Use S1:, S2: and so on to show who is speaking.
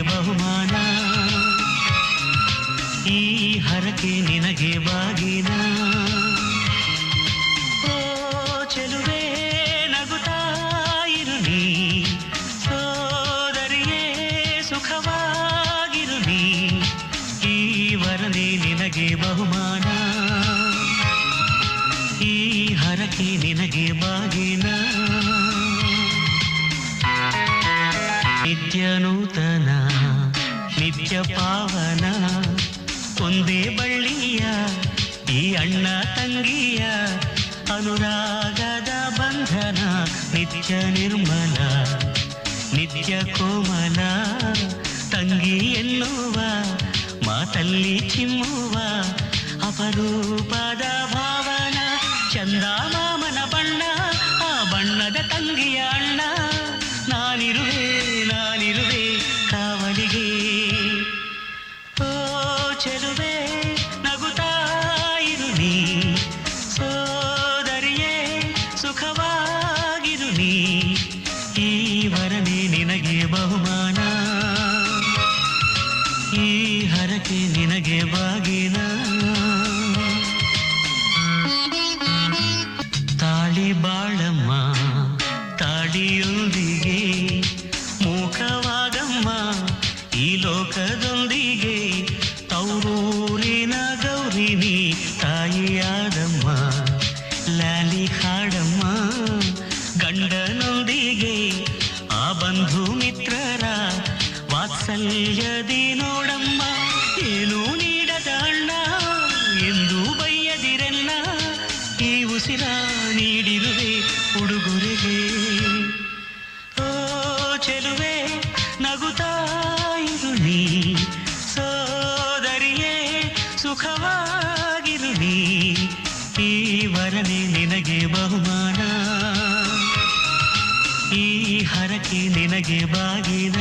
S1: ಬಹುಮಾನ. ಈ ಹರಕೆ ನಿನಗೆ ಬಾಗಿನಾ. ಓ ಚೆಲುವೆ ನಗುತ್ತಾ ಇರು ನೀ. ಸೋದರಿಯೇ, ಸುಖವಾಗಿರು ನೀ. ಈ ವರದಿ ನಿನಗೆ ಬಹುಮಾನ. ಈ ಹರಕೆ ನಿನಗೆ ಬಾಗಿನ. ನಿತ್ಯನೂತನ ನಿತ್ಯ ಪಾವನ ಒಂದೇ ಬಳ್ಳಿಯ, ಈ ಅಣ್ಣ ತಂಗಿಯ ಅನುರಾಗದ ಬಂಧನ, ನಿತ್ಯ ನಿರ್ಮಲ, ನಿತ್ಯ ಕೋಮಲ. ತಂಗಿ ಎನ್ನುವ, ಮಾತಲ್ಲಿ ಚಿಮ್ಮುವ ಅಪರೂಪದ ಭಾವನ, ಚಂದ ಈ ವರನೇ ನಿನಗೆ ಬಹುಮಾನ. ಈ ಹರಕೆ ನಿನಗೆ ಬಾಗಿನ. ತಾಳಿ ಬಾಳಮ್ಮ, ತಾಳಿಯೊಂದಿಗೆ, ಮೂಕವಾಗಮ್ಮ, ಈ ಲೋಕದೊಂದಿಗೆ, ತೌರೂರಿನ ಗೌರಿನಿ ತಾಯಿಯಾದಮ್ಮ, ಲಾಲಿ ಹಾಡಮ್ಮ. ಗಂಡನೊಂದಿಗೆ ಆ ಬಂಧು ಮಿತ್ರರ ವಾತ್ಸಲ್ಯದಿ ನೋಡಮ್ಮ ಏನು ನೀಡದ ಎಂದು ಬೈಯದಿರೆಲ್ಲ ಈ ಉಸಿರ ನೀಡಿರುವೆ ಉಡುಗೊರೆಗೆ. ಈ ಹರಕೆ ನಿನಗೆ ಬಾಗಿನ?